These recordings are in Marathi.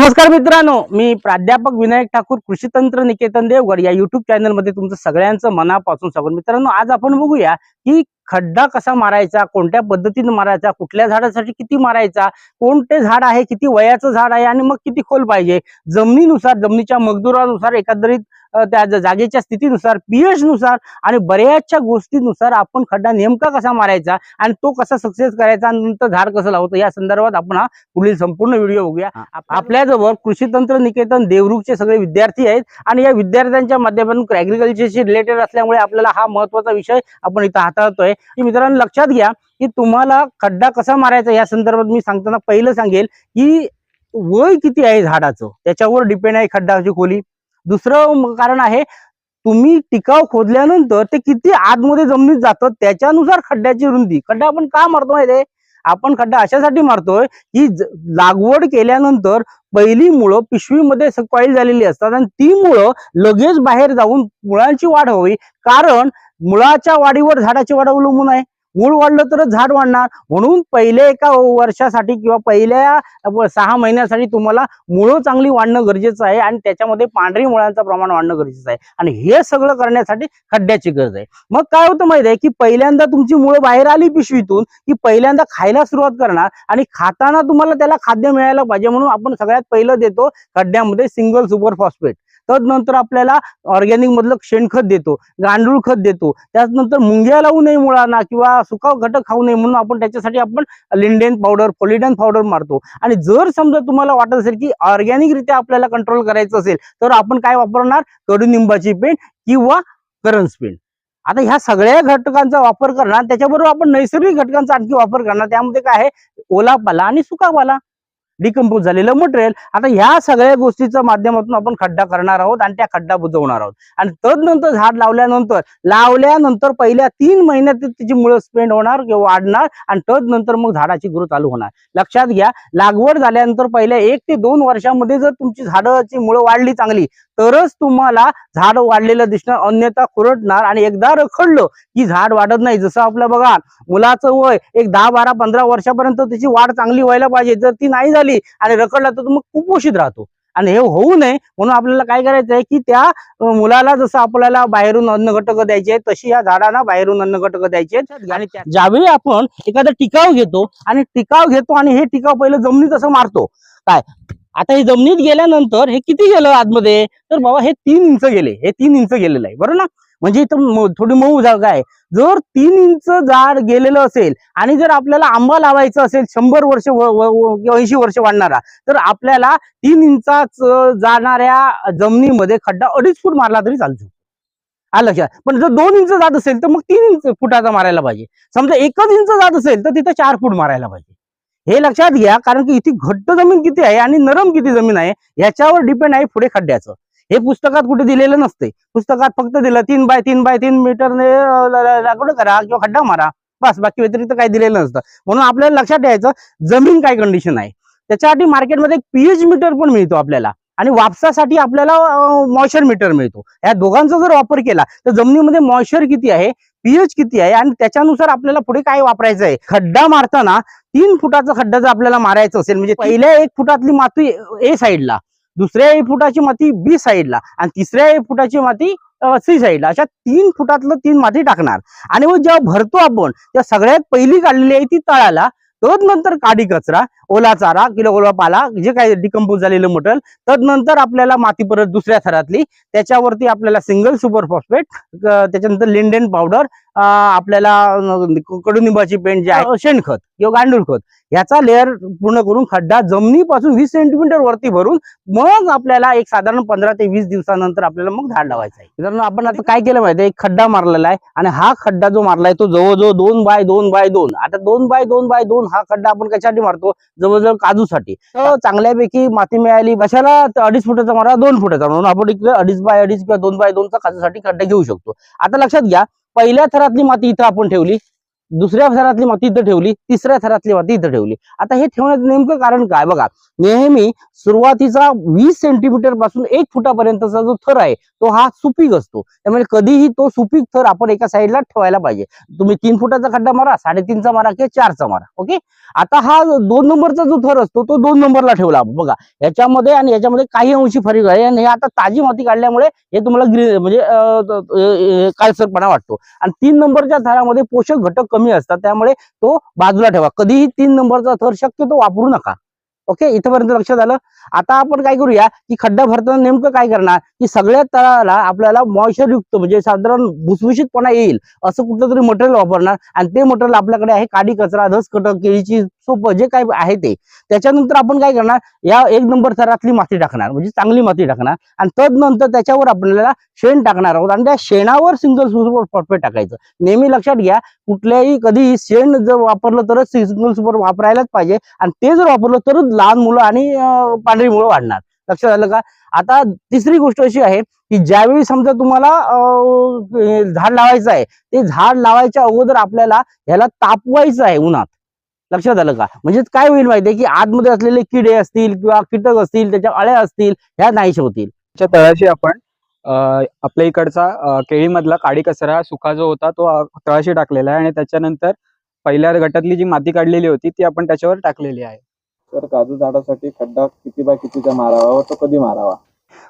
नमस्कार मित्रांनो मी प्राध्यापक विनायक ठाकूर कृषी तंत्र निकेतन देवगड या युट्यूब चॅनलमध्ये तुमचं सगळ्यांचं मनापासून स्वागत. मित्रांनो आज आपण बघूया की खड्डा कसा मारायचा कोणत्या पद्धतीने मारायचा कुठल्या झाडासाठी किती मारायचा कोणते झाड आहे किती वयाचं झाड आहे आणि मग किती खोल पाहिजे. जमिनीनुसार जमिनीच्या मजदुरानुसार एकंदरीत त्या जागेच्या स्थितीनुसार पीएच नुसार आणि बऱ्याचशा गोष्टीनुसार आपण खड्डा नेमका कसा मारायचा आणि तो कसा सक्सेस करायचा आणि नंतर झाड कसं लावतो या संदर्भात आपण हा पुढील संपूर्ण व्हिडिओ बघूया. आपल्याजवळ कृषी तंत्र निकेतन देवरुखचे सगळे विद्यार्थी आहेत आणि या विद्यार्थ्यांच्या माध्यमातून ऍग्रिकल्चरशी रिलेटेड असल्यामुळे आपल्याला हा महत्त्वाचा विषय आपण इथं हाताळतोय. की मित्रांनो लक्षात घ्या की तुम्हाला खड्डा कसा मारायचा या संदर्भात मी सांगताना पहिलं सांगेल की वय किती आहे झाडाचं? त्याच्यावर डिपेंड आहे खड्डाची खोली. दुसरं कारण आहे तुम्ही टिकाव खोदल्यानंतर ते किती आतमध्ये जमिनीत जातं त्याच्यानुसार खड्ड्याची रुंदी. खड्डा आपण का मारतो माहिती आपण खड्डा अशासाठी मारतोय की लागवड केल्यानंतर पहिली मुळं पिशवीमध्ये कॉईल झालेली असतात आणि ती मुळं लगेच बाहेर जाऊन मुळांची वाढ हवी कारण मुळाच्या वाढीवर झाडाची वाढ अवलंबून आहे. मूळ वाढलं तरच झाड वाढणार. म्हणून पहिल्या एका वर्षासाठी किंवा पहिल्या सहा महिन्यासाठी तुम्हाला मुळं चांगली वाढणं गरजेचं आहे आणि त्याच्यामध्ये पांढरी मुळांचं प्रमाण वाढणं गरजेचं आहे. आणि हे सगळं करण्यासाठी खड्ड्याची गरज आहे. मग काय होतं माहिती आहे की पहिल्यांदा तुमची मुळं बाहेर आली पिशवीतून की पहिल्यांदा खायला सुरुवात करणार आणि खाताना तुम्हाला त्याला खाद्य मिळायला पाहिजे म्हणून आपण सगळ्यात पहिलं देतो खड्ड्यामध्ये सिंगल सुपर फॉस्फेट. तदनंतर आपल्याला ऑर्गॅनिक मधलं शेणखत देतो गांडूळ खत देतो. त्यानंतर मुंग्या लावू नये मुळांना किंवा सुका घटक खाऊ नये म्हणून आपण त्याच्यासाठी आपण लिंडेन पावडर पोलिडन पावडर मारतो. आणि जर समजा तुम्हाला वाटत असेल की ऑर्गॅनिकरित्या आपल्याला कंट्रोल करायचं असेल तर आपण काय वापरणार? कडुनिंबाची पेंट किंवा करंज पेंट आता ह्या सगळ्या घटकांचा वापर करणार त्याच्याबरोबर आपण नैसर्गिक घटकांचा आणखी वापर करणार त्यामध्ये काय आहे? ओला पाला आणि सुका पाला डिकम्पोज झालेलं मटेरियल आता ह्या सगळ्या गोष्टीच्या माध्यमातून आपण खड्डा करणार आहोत आणि त्या खड्डा बुजवणार आहोत. आणि तदनंतर झाड लावल्यानंतर लावल्यानंतर पहिल्या तीन महिन्यात त्याची मुळं स्पेंड होणार किंवा वाढणार आणि तदनंतर मग झाडाची ग्रोथ चालू होणार. लक्षात घ्या लागवड झाल्यानंतर पहिल्या एक ते दोन वर्षामध्ये जर तुमची झाडाची मुळं वाढली चांगली तरच तुम्हाला झाड वाढलेलं दिसणार अन्यथा खुरटणार आणि एकदा रखडलं की झाड वाढत नाही. जसं आपलं बघा मुलाचं वय एक दहा बारा पंधरा वर्षापर्यंत त्याची वाढ चांगली व्हायला पाहिजे. जर ती नाही झाली आणि रखडला तर मग कुपोषित राहतो. आणि हे होऊ नये. म्हणून आपल्याला काय करायचं आहे की त्या मुलाला जसं आपल्याला बाहेरून अन्न घटक द्यायचे तशी या झाडांना बाहेरून अन्न घटक द्यायचे आणि ज्यावेळी आपण एखादा टिकाव घेतो आणि टिकाव घेतो आणि हे टिकाव पहिलं जमिनीत असं मारतो. काय? आता हे जमिनीत गेल्यानंतर हे किती गेलं आतमध्ये? तर बाबा हे तीन इंच गेले. हे तीन इंच गेलेलं आहे. बरोबर ना? म्हणजे इथं थोडी मऊ जागा आहे. जर तीन इंच जाड गेलेलं असेल आणि जर आपल्याला आंबा लावायचा असेल शंभर वर्ष ऐंशी वर्ष वाढणारा तर आपल्याला तीन इंचाच जाणाऱ्या जमिनीमध्ये खड्डा अडीच फूट मारला तरी चालतो. आलं लक्षात. पण जर दोन इंच जात असेल तर मग तीन इंच फुटाचा मारायला पाहिजे. समजा एकच इंच जात असेल तर तिथं चार फूट मारायला पाहिजे. हे लक्षात घ्या कारण की इथे घट्ट जमीन किती आहे आणि नरम किती जमीन आहे याच्यावर डिपेंड आहे पुढे खड्ड्याचं. हे पुस्तकात कुठे दिलेलं नसते. पुस्तकात फक्त दिलं तीन बाय तीन बाय तीन मीटरने लागवड करा किंवा खड्डा मारा. बस बाकी व्यतिरिक्त काही दिलेलं नसतं. म्हणून आपल्याला लक्षात ठेवायचं जमीन काय कंडिशन आहे? त्याच्यासाठी मार्केटमध्ये पीएच मीटर पण मिळतो आपल्याला. आणि वापसासाठी आपल्याला मॉइश्चर मीटर मिळतो. या दोघांचा जर वापर केला तर जमिनीमध्ये मॉइश्चर किती आहे? पीएच किती आहे? आणि त्याच्यानुसार आपल्याला पुढे काय वापरायचं आहे? खड्डा मारताना तीन फुटाचा खड्डा जर आपल्याला मारायचा असेल म्हणजे पहिल्या एक फुटातली माती ए साईडला दुसऱ्या एक फुटाची माती बी साईडला आणि तिसऱ्या एक फुटाची माती सी साईडला. अशा तीन फुटातलं तीन माती टाकणार. आणि मग जेव्हा भरतो आपण त्या सगळ्यात पहिली काढलेली आहे ती तळाला. तदनंतर काडी कचरा ओला चारा किलो ओला पाला जे काही डिकम्पोज झालेलं मटल तदनंतर आपल्याला माती परत दुसऱ्या थरातली. त्याच्यावरती आपल्याला सिंगल सुपर फॉस्फेट त्याच्यानंतर लिंडेन पावडर आपल्याला कडुनिंबाची पेंट जे आहे शेणखत किंवा गांडूळ खत याचा लेअर पूर्ण करून खड्डा जमिनीपासून वीस सेंटीमीटर वरती भरून मग आपल्याला एक साधारण पंधरा ते वीस दिवसानंतर आपल्याला मग झाड लावायचं आहे. मित्रांनो आपण आता काय केलं माहिती एक खड्डा मारलेला आहे आणि हा खड्डा जो मारलाय तो जवळजवळ दोन बाय दोन बाय दोन. आता दोन बाय दोन बाय दोन हा खड्डा आपण कशासाठी मारतो? जवळजवळ काजूसाठी. तर चांगल्यापैकी माती मिळाली. कशाला अडीच फुटाचा मारा दोन फुटाचा म्हणून आपण इकडे अडीच बाय अडीच किंवा दोन बाय दोनचा काजूसाठी खड्डा घेऊ शकतो. आता लक्षात घ्या पहिल्या थरातली माती इथं आपण ठेवली. दुसऱ्या थरातली माती इथं ठेवली तिसऱ्या थरातली माती इथं ठेवली. आता हे ठेवण्याचं नेमकं कारण काय? बघा नेहमी सुरुवातीचा वीस सेंटीमीटरपासून एक फुटापर्यंतचा जो थर आहे तो हा सुपीक असतो. त्यामुळे कधीही तो सुपीक थर आपण एका साईडला ठेवायला पाहिजे. तुम्ही तीन फुटाचा खड्डा मारा साडेतीनचा मारा किंवा चारचा मारा ओके? आता हा दोन नंबरचा जो थर असतो तो दोन नंबरला ठेवला आपण. बघा याच्यामध्ये आणि याच्यामध्ये काही अंशी फरक आहे आणि हे आता ताजी माती काढल्यामुळे हे तुम्हाला ग्रीन म्हणजे अं, काळसरपणा वाटतो. आणि तीन नंबरच्या थरामध्ये पोषक घटक कमी असतात त्यामुळे तो बाजूला ठेवा. कधीही तीन नंबरचा थर शक्यतो वापरू नका. ओके? इथपर्यंत लक्षात आलं आता आपण काय करूया की खड्डा भरताना नेमकं काय करणार? की सगळ्या तळाला आपल्याला मॉइश्चर युक्त म्हणजे साधारण भुसभुशीतपणा येईल असं कुठलं तरी मटेरियल वापरणार. आणि ते मटेरियल आपल्याकडे आहे काडी कचरा धस कटक केळीची सोपं जे काय आहे ते. त्याच्यानंतर आपण काय करणार? या एक नंबर थरातली माती टाकणार म्हणजे चांगली माती टाकणार. आणि तदनंतर त्याच्यावर आपल्याला शेण टाकणार आहोत. आणि त्या शेणावर सिंगल सुपर फॉस्फेट टाकायचं. नेहमी लक्षात घ्या कुठल्याही कधी शेण जर वापरलं तरच सिंगल सुपर वापरायलाच पाहिजे. आणि ते जर वापरलं तरच लहान मुलं आणि पांढरी मुलं वाढणार. लक्षात आलं का? आता तिसरी गोष्ट अशी आहे की ज्यावेळी समजा तुम्हाला झाड लावायचं आहे ते झाड लावायच्या अगोदर आपल्याला ह्याला तापवायचं आहे उन्हात. लक्षात आलं का? म्हणजे काय होईल माहितीये की आतमध्ये असलेले किडे असतील किंवा कीटक असतील त्याच्या अळ्या असतील ह्या नाहीश होतील. तळाशी आपण आपल्या इकडचा केळीमधला काडी कचरा सुका जो होता तो तळाशी टाकलेला आहे आणि त्याच्यानंतर पहिल्या गटातली जी माती काढलेली होती ती आपण त्याच्यावर टाकलेली आहे. तर काजू झाडासाठी खड्डा किती बाय कितीचा मारावा व तो कधी मारावा?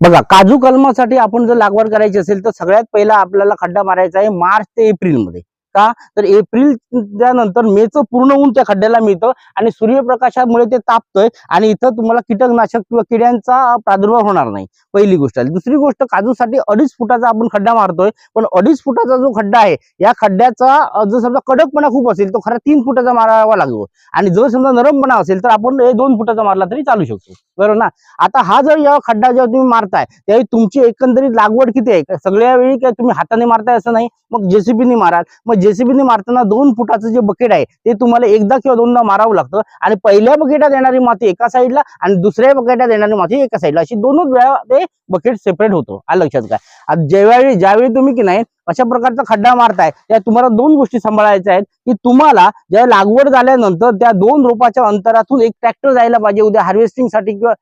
बघा काजू कलमासाठी आपण जर लागवड करायची असेल तर सगळ्यात पहिला आपल्याला खड्डा मारायचा आहे मार्च ते एप्रिलमध्ये का? तर एप्रिलच्या नंतर मेचं पूर्ण ऊन त्या खड्ड्याला मिळतं आणि सूर्यप्रकाशामुळे ते तापतंय आणि इथं तुम्हाला कीटकनाशक किंवा किड्यांचा प्रादुर्भाव होणार नाही. पहिली गोष्ट. आली दुसरी गोष्ट काजूसाठी अडीच फुटाचा आपण खड्डा मारतोय. पण अडीच फुटाचा जो खड्डा आहे या खड्ड्याचा जर समजा कडकपणा खूप असेल तो खरा तीन फुटाचा मारावा लागतो. आणि जर समजा नरमपणा असेल तर आपण दोन फुटाचा मारला तरी चालू शकतो. बरोबर ना? आता हा जर या खड्डा जेव्हा तुम्ही मारताय त्यावेळी तुमची एकंदरीत लागवड किती आहे? सगळ्या वेळी काय तुम्ही हाताने मारताय असं नाही? मग जेसीबीने माराल. मग जेसीबीने मारताना दोन फुटाचं जे बकेट आहे ते तुम्हाला एकदा किंवा दोनदा मारावं लागतं. आणि पहिल्या बकेटात येणारी माती एका साईडला आणि दुसऱ्या बकेटात येणारी माती एका साईडला. अशी दोनच वेळा ते बकेट सेपरेट होतो. आ लक्षात काय ज्यावेळी ज्यावेळी तुम्ही की नाही अशा प्रकारचा खड्डा मारताय त्या तुम्हाला दोन गोष्टी सांभाळायच्या आहेत. की तुम्हाला ज्या लागवड झाल्यानंतर त्या दोन रोपाच्या अंतरातून एक ट्रॅक्टर जायला पाहिजे. उद्या हार्वेस्टिंगसाठी किंवा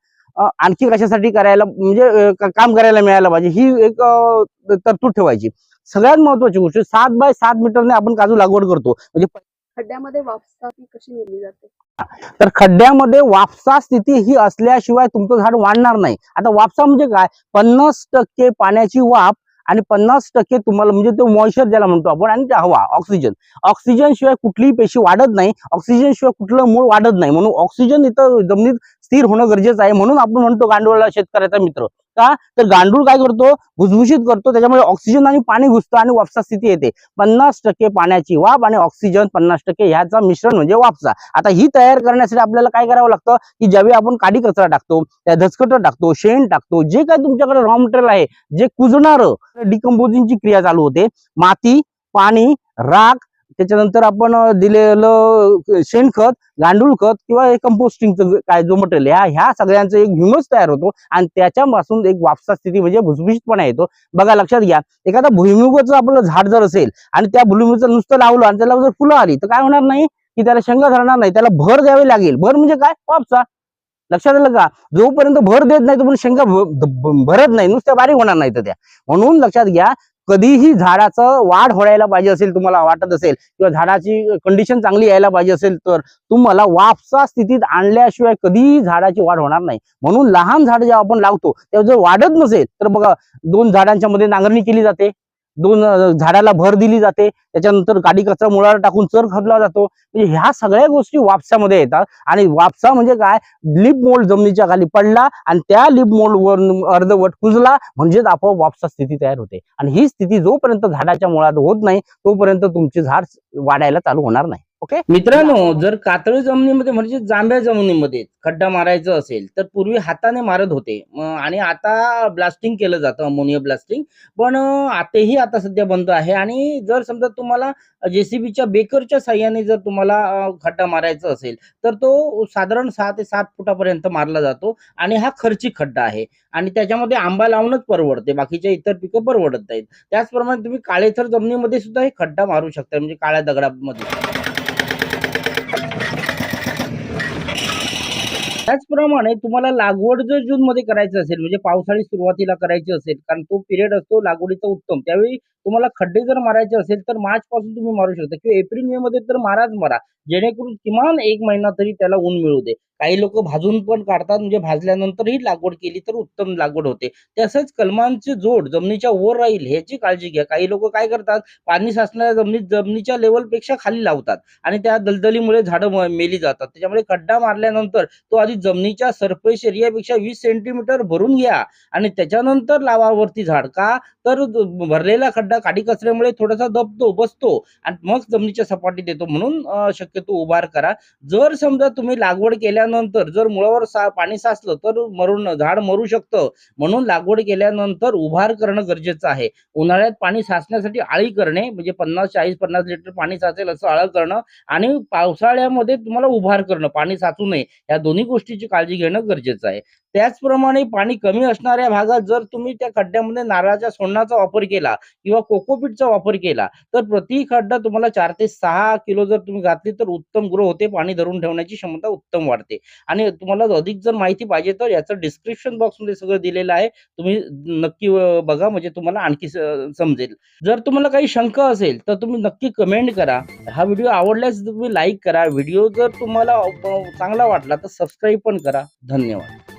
आणखी कशासाठी करायला म्हणजे काम करायला मिळायला पाहिजे. ही एक तरतूद ठेवायची. सगळ्यात महत्वाची गोष्ट सात बाय सात मीटरने आपण काजू लागवड करतो. म्हणजे खड्ड्यामध्ये वापसा ती कशी नेली जाते? तर खड्ड्यामध्ये वापसा स्थिती ही असल्याशिवाय तुमचं झाड वाढणार नाही. आता वापसा म्हणजे काय? पन्नास टक्के पाण्याची वाफ आणि पन्नास टक्के तुम्हाला म्हणजे तो मॉइश्चर ज्याला म्हणतो आपण आणि ते हवा ऑक्सिजन ऑक्सिजन शिवाय कुठलीही पेशी वाढत नाही. ऑक्सिजन शिवाय कुठलं मूळ वाढत नाही. म्हणून ऑक्सिजन इथं जमिनीत स्थिर होणं गरजेचं आहे म्हणून आपण म्हणतो गांडूळला शेतकऱ्याचा मित्र. का? तर गांडूळ काय करतो? भुसभुशीत करतो. त्याच्यामुळे ऑक्सिजन आणि पाणी घुसतं आणि वापसा स्थिती येते. पन्नास टक्के पाण्याची वाफ आणि ऑक्सिजन पन्नास टक्के ह्याचा मिश्रण म्हणजे वापसा. आता ही तयार करण्यासाठी आपल्याला काय करावं लागतं? की ज्यावेळी आपण काडी कचरा टाकतो त्या धसकट टाकतो शेण टाकतो जे काय तुमच्याकडे रॉ मटेरियल आहे जे कुजणारं डिकम्पोजिंगची क्रिया चालू होते माती पाणी राख त्याच्यानंतर आपण दिलेलं शेणखत गांडूळ खत किंवा हे कंपोस्टिंगचं काय जो मटेरियल ह्या ह्या सगळ्यांचं एक ह्युमस तयार होतो. आणि त्याच्यापासून एक वापसा स्थिती म्हणजे भुसभुशीतपणा येतो. बघा लक्षात घ्या. एखादा भुईमुगाचं आपलं झाड जर असेल आणि त्या भुईमुगाचं नुसतं लावलं आणि त्याला जर फुलं आली तर काय होणार नाही? की त्याला शेंगा धरणार नाही. त्याला भर द्यावी लागेल. भर म्हणजे काय? वापसा. लक्षात आलं का? जोपर्यंत भर देत नाही तोपर्यंत शेंगा भरत नाही. नुसत्या बारीक होणार नाही तर त्या. म्हणून लक्षात घ्या कधीही झाडाचं वाढ होळायला पाहिजे असेल तुम्हाला वाटत असेल किंवा झाडाची कंडिशन चांगली यायला पाहिजे असेल तर तुम्हाला वापसा स्थितीत आणल्याशिवाय कधीही झाडाची वाढ होणार नाही. म्हणून लहान झाड जेव्हा आपण लावतो तेव्हा जर वाढत नसेल तर बघा दोन झाडांच्या मध्ये नांगरणी केली जाते. दोन झाडाला भर दिली जाते. त्याच्यानंतर गाडी कचरा मुळाला टाकून चर खदला जातो. म्हणजे ह्या सगळ्या गोष्टी वापसामध्ये येतात. आणि वापसा म्हणजे काय? लिप मोल्ड जमिनीच्या खाली पडला आणि त्या लिप मोल्ड वर अर्धवट कुजला. म्हणजेच आपोआप वापसा स्थिती तयार होते. आणि ही स्थिती जोपर्यंत झाडाच्या मुळात होत नाही तोपर्यंत तुमचे झाड वाढायला चालू होणार नाही. ओके? मित्रांनो जर कातळी जमिनीमध्ये म्हणजे जांभ्या जमिनीमध्ये खड्डा मारायचा असेल तर पूर्वी हाताने मारत होते. आणि आता ब्लास्टिंग केलं जातं अमोनिया ब्लास्टिंग पण आतेही आता सध्या बंद आहे. आणि जर समजा तुम्हाला जेसीबीच्या बेकरच्या साह्याने जर तुम्हाला खड्डा मारायचा असेल तर तो साधारण सहा ते सात फुटापर्यंत मारला जातो. आणि हा खर्चिक खड्डा आहे. आणि त्याच्यामध्ये आंबा लावणंच परवडते. बाकीच्या इतर पिकं परवडत नाहीत. त्याचप्रमाणे तुम्ही काळेथर जमिनीमध्ये सुद्धा हे खड्डा मारू शकता. म्हणजे काळ्या दगडामध्ये. त्याचप्रमाणे तुम्हाला लागवड जर जून मध्ये करायचं असेल म्हणजे पावसाळी सुरुवातीला करायची असेल कारण तो पिरियड असतो लागवडीचा उत्तम. त्यावेळी तुम्हाला खड्डे जर मारायचे असेल तर मार्च पासून तुम्ही मारू शकता किंवा एप्रिल मे मध्ये तर माराच मारा. जेणेकरून किमान एक महिना तरी त्याला ऊन मिळू दे. काही लोक भाजून पण काढतात म्हणजे भाजल्यानंतरही लागवड केली तर उत्तम लागवड होते. तसंच कलमांचे जोड जमिनीच्या वर राहील ह्याची काळजी घ्या. काही लोक काय करतात पाणी साचणाऱ्या जमिनीत जमिनीच्या लेवलपेक्षा खाली लावतात आणि त्या दलदलीमुळे झाडं मेली जातात. त्याच्यामुळे खड्डा मारल्यानंतर तो आधी जमिनीच्या सरफेस एरियापेक्षा वीस सेंटीमीटर भरून घ्या आणि त्याच्यानंतर लावावरती झाड. का? तर भरलेला खड्डा काडी कचऱ्यामुळे थोडासा दबतो बसतो आणि मग जमिनीच्या सपाटीत येतो म्हणून शक्यतो उभार करा. जर समजा तुम्ही लागवड केल्यानंतर जर मुळावर सा पाणी साचलं तर मरून झाड मरू शकतं. म्हणून लागवड केल्यानंतर उभार करणं गरजेचं आहे. उन्हाळ्यात पाणी साचण्यासाठी आळी करणे म्हणजे पन्नास चाळीस पन्नास लिटर पाणी साचेल असं आळं करणं आणि पावसाळ्यामध्ये तुम्हाला उभार करणं पाणी साचू नये. या दोन्ही गोष्टीची काळजी घेणं गरजेचं आहे. त्याचप्रमाणे पाणी कमी असणाऱ्या भागात जर तुम्ही त्या खड्ड्यामध्ये नारळाच्या सोंडाचा वापर केला किंवा कोकोपीटचा वापर केला तर प्रति खड्डा तुम्हाला चार ते सहा किलो जर तुम्ही घातली तर उत्तम ग्रो होते. पाणी धरून ठेवण्याची क्षमता उत्तम वाढते. आणि तुम्हाला अधिक जर माहिती पाहिजे तर याचं डिस्क्रिप्शन बॉक्समध्ये सगळं दिलेलं आहे. तुम्ही नक्की बघा. म्हणजे तुम्हाला आणखी समजेल. जर तुम्हाला काही शंका असेल तर तुम्ही नक्की कमेंट करा. हा व्हिडिओ आवडल्यास तुम्ही लाईक करा. व्हिडिओ जर तुम्हाला चांगला वाटला तर सबस्क्राईब पण करा. धन्यवाद.